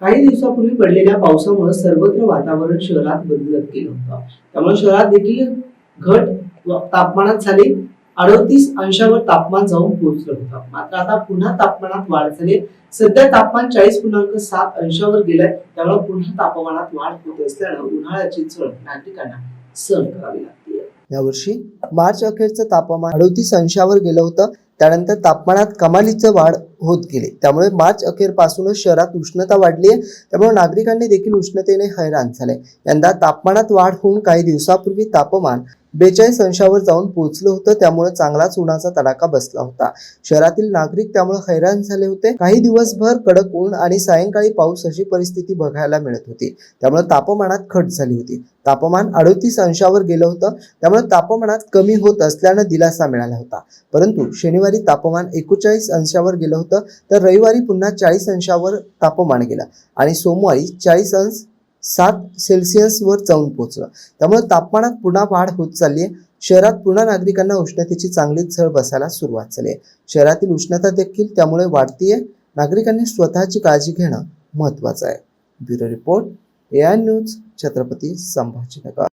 काही दिवसापूर्वी पडलेल्या पावसामुळे सर्वत्र वातावरण शहरात बदलत गेलं होतं. त्यामुळे शहरात देखील घट तापमानात झाली. अडतीस अंशावर तापमान जाऊन पोहोचलं होतं. मात्र आता पुन्हा तापमानात वाढ झाली. सध्या तापमान चाळीस पूर्णांक सात अंशावर गेलंय. त्यामुळे पुन्हा तापमानात वाढ होत असल्यानं उन्हाळ्याची चढ नागरिकांना सहन करावी लागते यावर्षी मार्च अखेरचं तापमान अडतीस अंशावर गेलं होतं. त्यानंतर तापमानात कमालीचं वाढ होत गेली. त्यामुळे मार्च अखेरपासूनच शहरात उष्णता वाढली आहे. त्यामुळे नागरिकांनी देखील उष्णतेने हैराण झाले. यंदा तापमानात वाढ होऊन काही दिवसापूर्वी तापमान बेचाळीस अंशावर जाऊन पोहोचलं होतं. त्यामुळे चांगलाच उन्हाचा तडाखा बसला होता. शहरातील नागरिक त्यामुळे हैराण झाले होते. काही दिवसभर कडक ऊन आणि सायंकाळी पाऊस अशी परिस्थिती बघायला मिळत होती. त्यामुळे तापमानात खट झाली होती. तापमान अडतीस अंशावर गेलं होतं. त्यामुळे तापमानात कमी होत असल्यानं दिलासा मिळाला होता. परंतु शनिवारी तापमान एकोचाळीस अंशावर गेलं होतं. तर रविवारी पुन्हा चाळीस अंशावर तापमान गेलं. आणि सोमवारी चाळीस अंश सात सेल्सिअसवर जाऊन पोहोचलं. त्यामुळे तापमानात पुन्हा वाढ होत चालली आहे शहरात पुन्हा नागरिकांना उष्णतेची चांगलीच झळ बसायला सुरुवात झाली आहे. शहरातील उष्णता देखील त्यामुळे वाढतीये. नागरिकांनी स्वतःची काळजी घेणं महत्त्वाचं आहे. Bureau report A I news Chhatrapati Sambhajinagar.